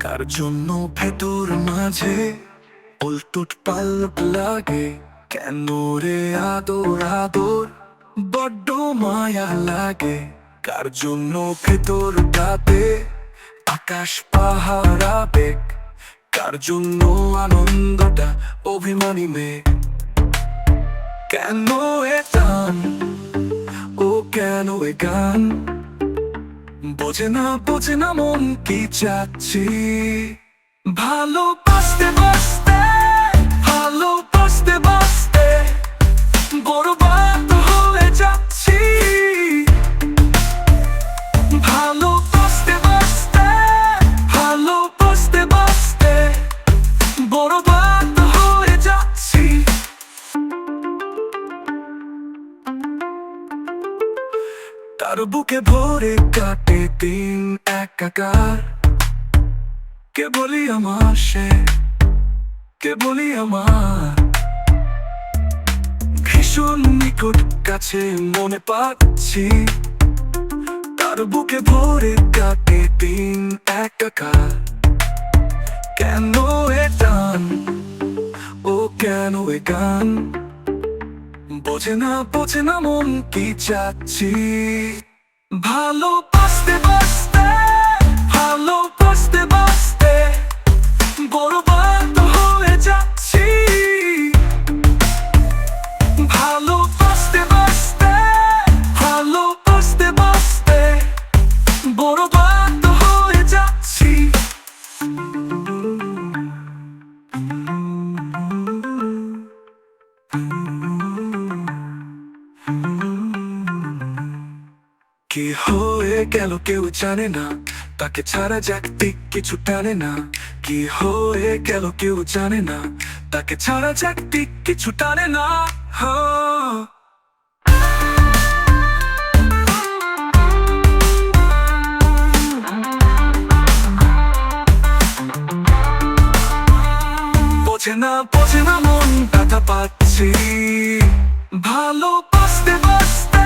কার জন্য ভেতর মাঝে উল্টুট পাল্ট লাগে। কেন রে আদর আদর, বড্ড মায়া লাগে। কার জন্য ভেতর গাতে আকাশ পাহাড় বেগ কার জন্য আনন্দটা অভিমানী মেঘ? কেন এ টান? ও কেন এ গান? বোঝে না বোঝে না মন কি চাচ্ছি। ভালোবাসতে বাসতে তার বুকে ভরে কাটে দিন একাকার। কে বলি আমার সে? কে বলি আমার? ভীষণ নিকট কাছে মনে পাচ্ছি। তার বুকে ভরে কাটে দিন একাকার। কেন এ টান? ও কেন এ গান? বোঝে না বোঝে না মন কি চাচ্ছি। ভালোবাসতে বাসতে ভালোবাসতে কি হয়ে গেল কেউ জানে না। তাকে ছাড়া জাগতিক কিছু টানে না। কি হয়ে গেল কেউ জানে না। তাকে ছাড়া জাগতিক কিছু টানে না। বোঝে না বোঝে না মন, ব্যথা পাচ্ছি। ভালোবাসতে, বাসতে